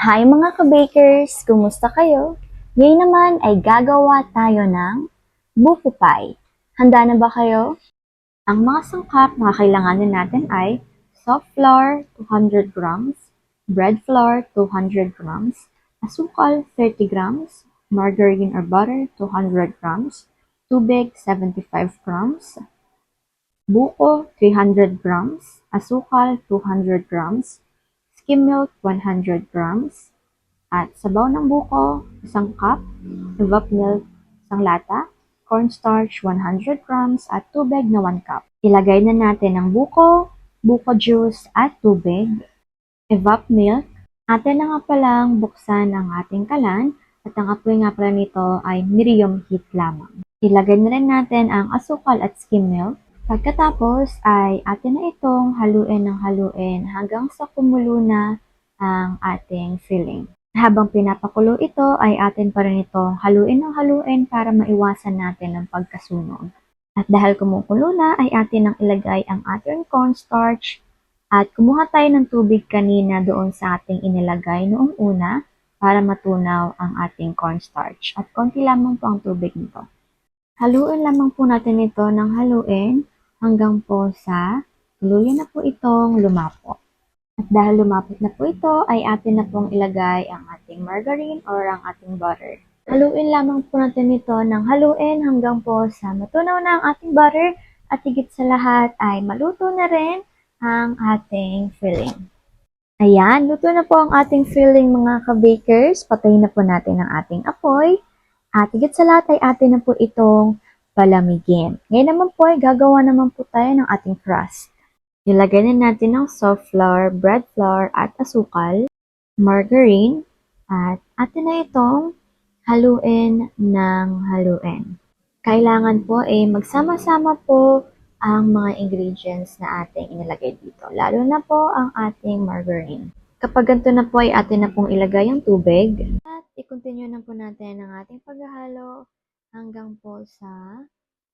Hi mga ka-bakers! Kumusta kayo? Ngayon naman ay gagawa tayo ng buko pie. Handa na ba kayo? Ang mga sangkap na kailanganin natin ay soft flour 200 grams, bread flour 200 grams, asukal 30 grams, margarine or butter 200 grams, tubig 75 grams, buko 300 grams, asukal 200 grams, skim milk 100 grams, at sabaw ng buko, isang cup, evap milk, isang lata, cornstarch 100 grams, at tubig na 1 cup. Ilagay na natin ang buko, buko juice, at tubig, evap milk. Atin na nga palang buksan ang ating kalan at ang apoy nga pala nito ay medium heat lamang. Ilagay na rin natin ang asukal at skim milk. Pagkatapos ay atin na itong haluin ng haluin hanggang sa kumulo na ang ating filling. Habang pinapakulo ito ay atin pa rin itong haluin ng haluin para maiwasan natin ang pagkasunog. At dahil kumukulo na ay atin ang ilagay ang ating cornstarch at kumuha tayo ng tubig kanina doon sa ating inilagay noong una para matunaw ang ating cornstarch. At konti lamang po ang tubig nito. Haluin lamang po natin ito ng haluin hanggang po sa tuluyan na po itong lumapot. At dahil lumapot na po ito, ay atin na pong ilagay ang ating margarine or ang ating butter. Haluin lamang po natin ito ng haluin hanggang po sa matunaw na ang ating butter at higit sa lahat ay maluto na rin ang ating filling. Ayan, luto na po ang ating filling mga ka-bakers. Patayin na po natin ang ating apoy. At higit sa lahat ay atin na po itong palamigin. Ngayon naman po ay gagawa naman po tayo ng ating crust. Nilagay na natin ng soft flour, bread flour at asukal, margarine, at atin na itong haluin ng haluin. Kailangan po ay magsama-sama po ang mga ingredients na ating inilagay dito, lalo na po ang ating margarine. Kapag ganito na po ay atin na pong ilagay ang tubig at i-continue na po natin ang ating paghahalo hanggang po sa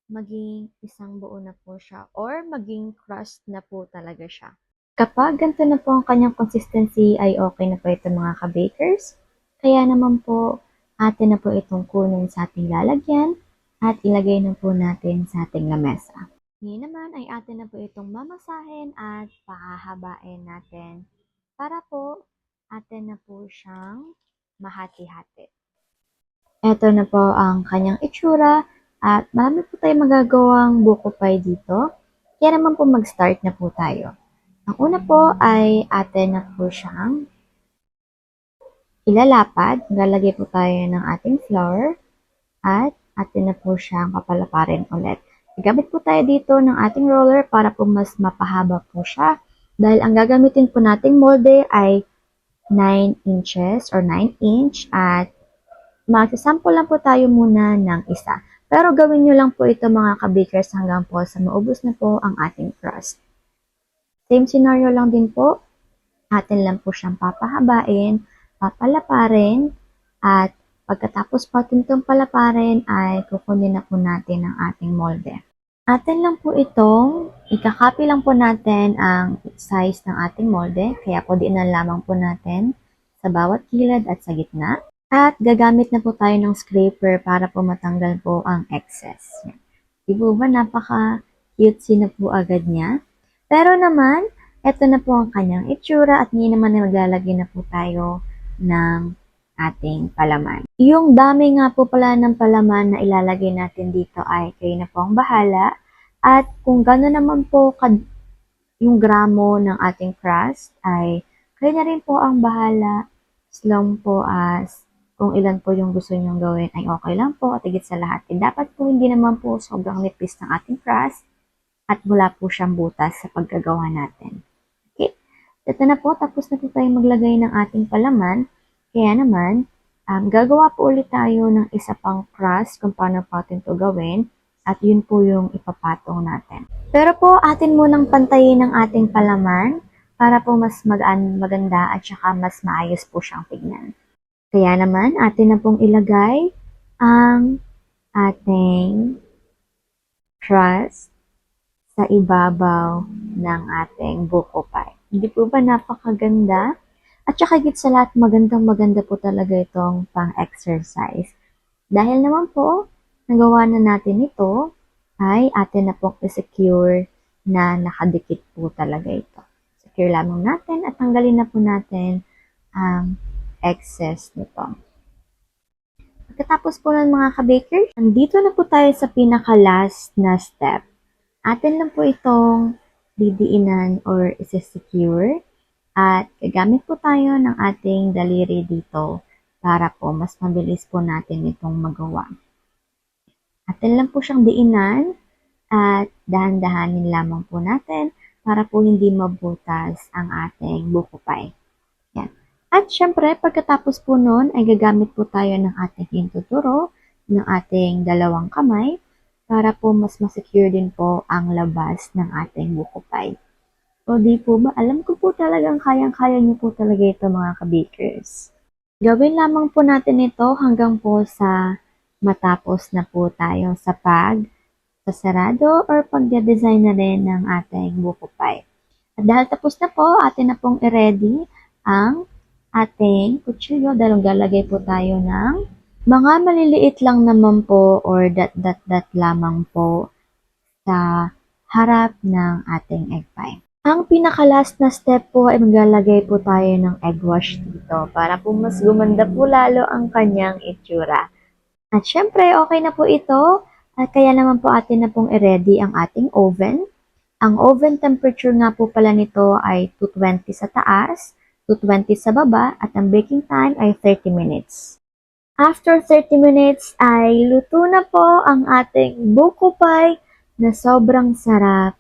maging isang buo na po siya or maging crust na po talaga siya. Kapag ganito na po ang kanyang consistency ay okay na po ito mga ka-bakers. Kaya naman po atin na po itong kunin sa ating lalagyan at ilagay na po natin sa ating lamesa. Ngayon naman ay atin na po itong mamasahin at pahahabain natin para po atin na po siyang mahati-hati. Ito na po ang kanyang itsura at marami po tayong magagawang buko pie dito. Kaya naman po mag-start na po tayo. Ang una po ay atin na po siyang ilalapad. Lalagay po tayo ng ating flour at atin na po siyang papalaparin ulit. Gamit po tayo dito ng ating roller para po mas mapahaba po siya. Dahil ang gagamitin po nating molde ay 9 inches or 9 inch at magsasample lang po tayo muna ng isa. Pero gawin nyo lang po ito mga kabakers hanggang po sa maubos na po ang ating crust. Same scenario lang din po. Atin lang po siyang papahabain, papalaparin, at pagkatapos po atin itong palaparin ay kukunin na po natin ang ating molde. Atin lang po itong, ikakopy lang po natin ang size ng ating molde, kaya po din na lamang po natin sa bawat kilid at sa gitna. At gagamit na po tayo ng scraper para po matanggal po ang excess. Di po ba napaka-cutesy na po agad niya? Pero naman, ito na po ang kanyang itsura at ngayon naman maglalagay na po tayo ng ating palaman. Yung dami nga po pala ng palaman na ilalagay natin dito ay kayo na po ang bahala. At kung gano'n naman po kad yung gramo ng ating crust ay kayo na rin po ang bahala as long po as kung ilan po yung gusto nyong gawin ay okay lang po at higit sa lahat. Eh, dapat po hindi naman po sobrang nipis ng ating crust at wala po siyang butas sa paggagawa natin. Okay, ito na po, tapos na po tayo maglagay ng ating palaman. Kaya naman, um, gagawa po ulit tayo ng isa pang crust kung paano po atin to gawin. At yun po yung ipapatong natin. Pero po, atin munang pantayin ang ating palaman para po mas magaan, maganda at saka mas maayos po siyang tignan. Kaya naman, atin na pong ilagay ang ating crust sa ibabaw ng ating buko pie. Hindi po ba napakaganda? At saka higit sa lahat, magandang maganda po talaga itong pang-exercise. Dahil naman po, nagawa na natin ito, ay atin na pong secure na nakadikit po talaga ito. Secure lamang natin at tanggalin na po natin ang excess nito. Pagkatapos po ng mga ka-bakers, nandito na po tayo sa pinaka-last na step. Atin lang po itong didiinan or isa-secure at gagamit po tayo ng ating daliri dito para po mas mabilis po natin itong magawa. Atin lang po siyang diinan at dahan-dahanin lamang po natin para po hindi mabutas ang ating buko pie. At syempre, pagkatapos po nun, ay gagamit po tayo ng ating hintuturo, ng ating dalawang kamay, para po mas masecure din po ang labas ng ating buko pie. O di po ba, alam ko po talagang kayang-kaya niyo po talaga ito mga kabakers. Gawin lamang po natin ito hanggang po sa matapos na po tayo sa pag sasarado or pagde-design na rin ng ating buko pie. At dahil tapos na po, atin na pong i-ready ang ating kutsilyo dahil galagay po tayo ng mga maliliit lang naman po or dot-dot-dot lamang po sa harap ng ating egg pie. Ang pinaka-last na step po ay maglalagay po tayo ng egg wash dito para po mas gumanda po lalo ang kanyang itsura. At syempre, okay na po ito at kaya naman po atin na pong i-ready ang ating oven. Ang oven temperature nga po pala nito ay 220 sa taas, 220 sa baba at ang baking time ay 30 minutes. After 30 minutes ay luto na po ang ating buko pie na sobrang sarap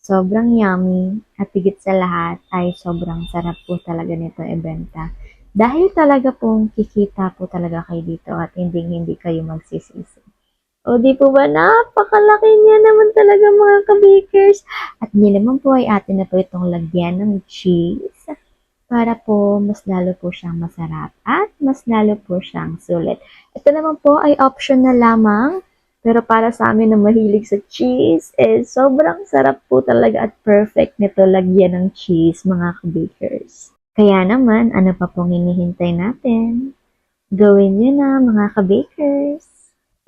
sobrang yummy at higit sa lahat ay sobrang sarap po talaga nito ibenta. Dahil talaga pong kikita po talaga kayo dito at hindi hindi kayo magsisisi. O di po ba, napakalaki niya naman talaga mga kabakers. At hindi naman po ay atin na po itong lagyan ng cheese para po mas lalo po siyang masarap at mas lalo po siyang sulit. Ito naman po ay option na lamang pero para sa amin na mahilig sa cheese, eh, sobrang sarap po talaga at perfect nito lagyan ng cheese, mga kabakers. Kaya naman, ano pa pong hinihintay natin? Gawin nyo na, mga kabakers.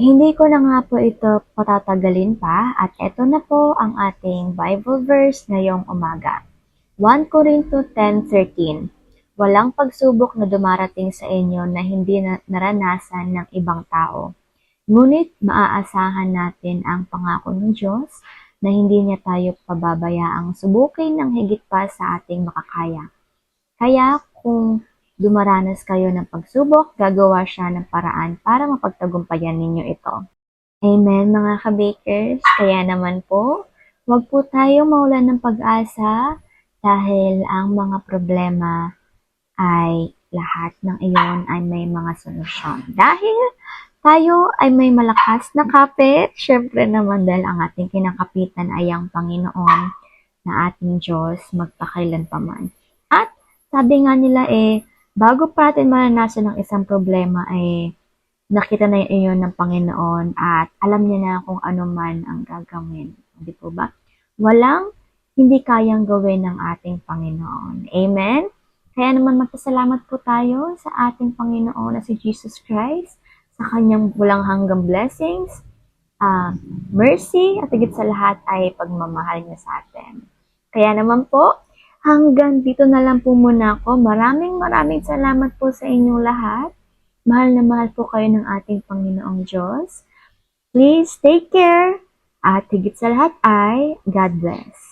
Hindi ko na nga po ito patatagalin pa at ito na po ang ating Bible verse ngayong umaga. 1 Corinto 10.13 Walang pagsubok na dumarating sa inyo na hindi na naranasan ng ibang tao Ngunit maaasahan natin ang pangako ng Diyos na hindi niya tayo pababayaang subukin ng higit pa sa ating makakaya. Kaya kung dumaranas kayo ng pagsubok, gagawa siya ng paraan para mapagtagumpayan ninyo ito. Amen mga kabakers. Kaya naman po, huwag po tayo maulan ng pag-asa dahil ang mga problema ay lahat ng iyon ay may mga solusyon. Dahil tayo ay may malakas na kapit, syempre naman dahil ang ating kinakapitan ay ang Panginoon na ating Diyos magpakailan pa man. At sabi nga nila eh, bago pa natin maranasan ng isang problema ay eh, nakita na iyon ng Panginoon at alam niya na kung ano man ang gagawin. Di po ba? Walang hindi kayang gawin ng ating Panginoon. Amen? Kaya naman magpasalamat po tayo sa ating Panginoon na si Jesus Christ sa kanyang walang hanggang blessings, uh, mercy, at higit sa lahat ay pagmamahal niya sa atin. Kaya naman po, hanggang dito na lang po muna ako. Maraming maraming salamat po sa inyong lahat. Mahal na mahal po kayo ng ating Panginoong Diyos. Please take care at higit sa lahat ay God bless.